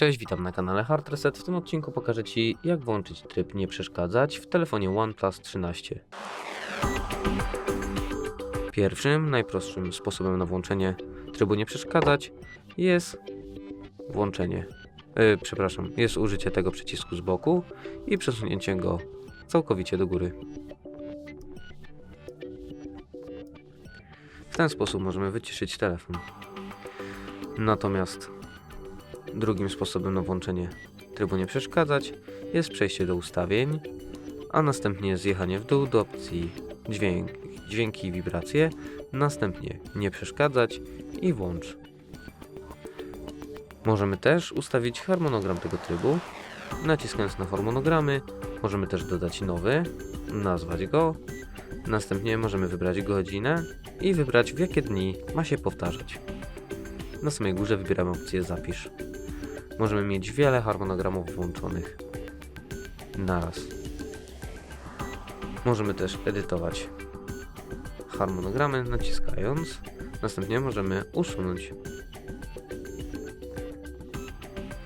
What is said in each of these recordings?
Cześć, witam na kanale Hard Reset. W tym odcinku pokażę Ci, jak włączyć tryb nie przeszkadzać w telefonie OnePlus 13. Pierwszym, najprostszym sposobem na włączenie trybu nie przeszkadzać jest włączenie, yy, przepraszam, jest użycie tego przycisku z boku i przesunięcie go całkowicie do góry. W ten sposób możemy wyciszyć telefon. Natomiast Drugim sposobem na włączenie trybu nie przeszkadzać jest przejście do ustawień, a następnie zjechanie w dół do opcji dźwięk, dźwięki i wibracje, następnie nie przeszkadzać i włącz. Możemy też ustawić harmonogram tego trybu. Naciskając na harmonogramy możemy też dodać nowy, nazwać go, następnie możemy wybrać godzinę i wybrać w jakie dni ma się powtarzać. Na samej górze wybieramy opcję zapisz możemy mieć wiele harmonogramów włączonych naraz. Możemy też edytować harmonogramy naciskając. Następnie możemy usunąć.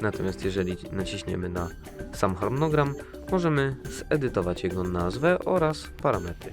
Natomiast jeżeli naciśniemy na sam harmonogram, możemy zedytować jego nazwę oraz parametry.